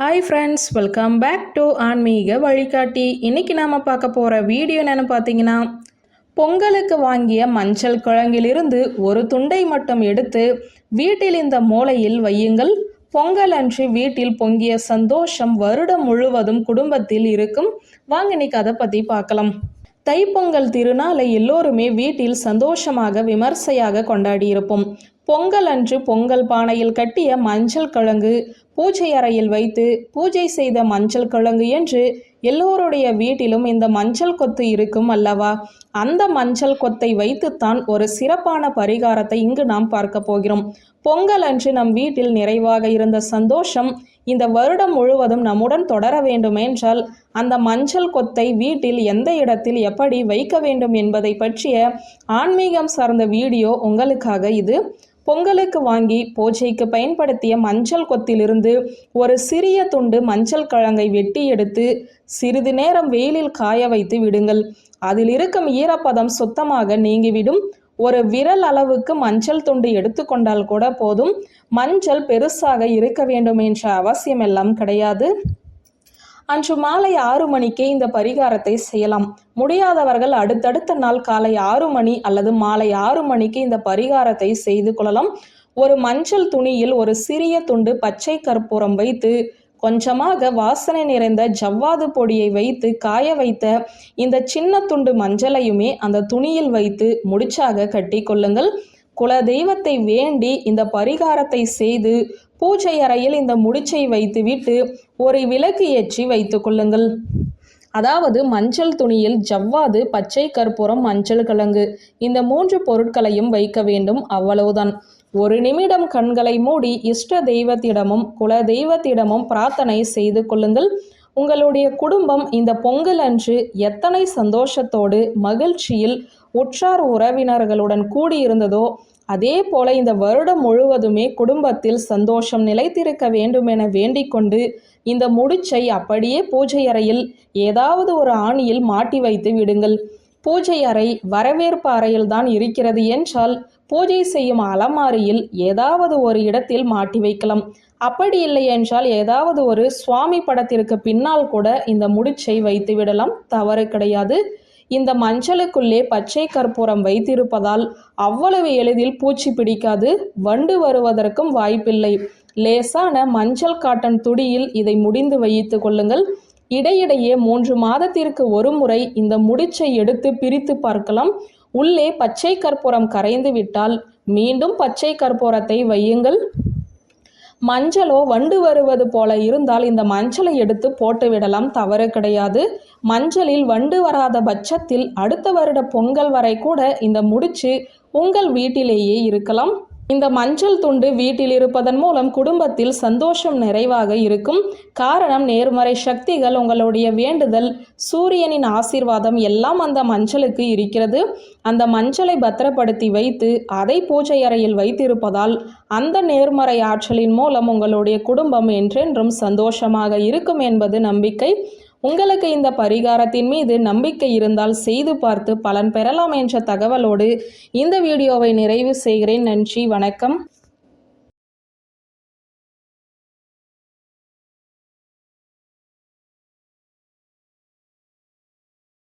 Hi friends welcome back to ஆன்மீக வழிகாட்டி இன்னைக்கு நாம் பார்க்க போகிற வீடியோ என்னென்னு பார்த்தீங்கன்னா பொங்கலுக்கு வாங்கிய மஞ்சள் கிழங்கிலிருந்து ஒரு துண்டை மட்டும் எடுத்து வீட்டில் இந்த மூலையில் வையுங்கள். பொங்கல் அன்று வீட்டில் பொங்கிய சந்தோஷம் வருடம் முழுவதும் குடும்பத்தில் இருக்கும். வாங்க இன்னைக்கு அதை பற்றி பார்க்கலாம். தைப்பொங்கல் திருநாளை எல்லோருமே வீட்டில் சந்தோஷமாக விமர்சையாக கொண்டாடியிருப்போம். பொங்கல் அன்று பொங்கல் பானையில் கட்டிய மஞ்சள் கிழங்கு பூஜை அறையில் வைத்து பூஜை செய்த மஞ்சள் கிழங்கு என்று எல்லோருடைய வீட்டிலும் இந்த மஞ்சள் கொத்து இருக்கும் அல்லவா? அந்த மஞ்சள் கொத்தை வைத்துத்தான் ஒரு சிறப்பான பரிகாரத்தை இங்கு நாம் பார்க்க போகிறோம். பொங்கல் அன்று நம் வீட்டில் நிறைவாக இருந்த சந்தோஷம் இந்த வருடம் முழுவதும் நம்முடன் தொடர வேண்டுமென்றால் அந்த மஞ்சள் கொத்தை வீட்டில் எந்த இடத்தில் எப்படி வைக்க வேண்டும் என்பதை பற்றிய ஆன்மீகம் சார்ந்த வீடியோ உங்களுக்காக இது. பொங்கலுக்கு வாங்கி பூஜைக்கு பயன்படுத்திய மஞ்சள் கொத்திலிருந்து ஒரு சிறிய துண்டு மஞ்சள் கிழங்கை வெட்டி எடுத்து சிறிது நேரம் வெயிலில் காய வைத்து விடுங்கள். அதில் இருக்கும் ஈரப்பதம் சுத்தமாக நீங்கிவிடும். ஒரு விரல் அளவுக்கு மஞ்சள் துண்டு எடுத்துக்கொண்டால் கூட போதும். மஞ்சள் பெருசாக இருக்க வேண்டும் என்ற அவசியம் எல்லாம் கிடையாது. அன்று மாலை ஆறு மணிக்கே இந்த பரிகாரத்தை செய்யலாம். முடியாதவர்கள் அடுத்தடுத்த நாள் காலை ஆறு மணி அல்லது மாலை ஆறு மணிக்கு இந்த பரிகாரத்தை செய்து கொள்ளலாம். ஒரு மஞ்சள் துணியில் ஒரு சிறிய துண்டு பச்சை கற்பூரம் வைத்து கொஞ்சமாக வாசனை நிறைந்த ஜவ்வாது பொடியை வைத்து காய வைத்த இந்த சின்ன துண்டு மஞ்சளையுமே அந்த துணியில் வைத்து முடிச்சாக கட்டி கொள்ளுங்கள். குல தெய்வத்தை வேண்டி இந்த பரிகாரத்தை செய்து பூஜை அறையில் இந்த முடிச்சை வைத்துவிட்டு ஒரு விளக்கு ஏற்றி வைத்து கொள்ளுங்கள். அதாவது மஞ்சள் துணியில் ஜவ்வாது பச்சை கற்பூரம் மஞ்சள் கிழங்கு இந்த மூன்று பொருட்களையும் வைக்க வேண்டும் அவ்வளவுதான். ஒரு நிமிடம் கண்களை மூடி இஷ்ட தெய்வத்திடமும் குல தெய்வத்திடமும் பிரார்த்தனை செய்து கொள்ளுங்கள். உங்களுடைய குடும்பம் இந்த பொங்கல் அன்று எத்தனை சந்தோஷத்தோடு மகிழ்ச்சியில் உற்றார் உறவினர்களுடன் கூடியிருந்ததோ அதே போல இந்த வருடம் முழுவதுமே குடும்பத்தில் சந்தோஷம் நிலைத்திருக்க வேண்டும் என வேண்டிக்கொண்டு இந்த முடிச்சை அப்படியே பூஜை அறையில் ஏதாவது ஒரு ஆணியில் மாட்டி வைத்து விடுங்கள். பூஜை அறை வரவேற்பு அறையில் தான் இருக்கிறது என்றால் பூஜை செய்யும் அலமாரியில் ஏதாவது ஒரு இடத்தில் மாட்டி வைக்கலாம். அப்படி இல்லை என்றால் ஏதாவது ஒரு சுவாமி படத்திற்கு பின்னால் கூட இந்த முடிச்சை வைத்து விடலாம். தவறு கிடையாது. இந்த மஞ்சளுக்குள்ளே பச்சை கற்பூரம் வைத்திருப்பதால் அவ்வளவு எளிதில் பூச்சி பிடிக்காது. வண்டு வருவதற்கும் வாய்ப்பில்லை. லேசான மஞ்சள் காட்டன் துடியில் இதை முடிந்து வைத்து கொள்ளுங்கள். இடையிடையே மூன்று மாதத்திற்கு ஒரு முறை இந்த முடிச்சை எடுத்து பிரித்து பார்க்கலாம். உள்ளே பச்சை கற்பூரம் கரைந்து விட்டால் மீண்டும் பச்சை கற்பூரத்தை வையுங்கள். மஞ்சளோ வண்டு வருவது போல இருந்தால் இந்த மஞ்சளை எடுத்து போட்டு விடலாம் தவறு கிடையாது. மஞ்சளில் வண்டு வராத பட்சத்தில் அடுத்த வருட பொங்கல் வரை கூட இந்த முடிச்சு உங்கள் வீட்டிலேயே இருக்கலாம். இந்த மஞ்சள் துண்டு வீட்டில் இருப்பதன் மூலம் குடும்பத்தில் சந்தோஷம் நிறைவாக இருக்கும். காரணம் நேர்மறை சக்திகள் உங்களுடைய வேண்டுதல் சூரியனின் ஆசீர்வாதம் எல்லாம் அந்த மஞ்சளுக்கு இருக்கிறது. அந்த மஞ்சளை பத்திரப்படுத்தி வைத்து அதை பூஜை அறையில் வைத்திருப்பதால் அந்த நேர்மறை ஆற்றலின் மூலம் உங்களுடைய குடும்பம் என்றென்றும் சந்தோஷமாக இருக்கும் என்பது நம்பிக்கை. உங்களுக்கு இந்த பரிகாரத்தின் மீது நம்பிக்கை இருந்தால் செய்து பார்த்து பலன் பெறலாம் என்ற தகவலோடு இந்த வீடியோவை நிறைவு செய்கிறேன். நன்றி வணக்கம்.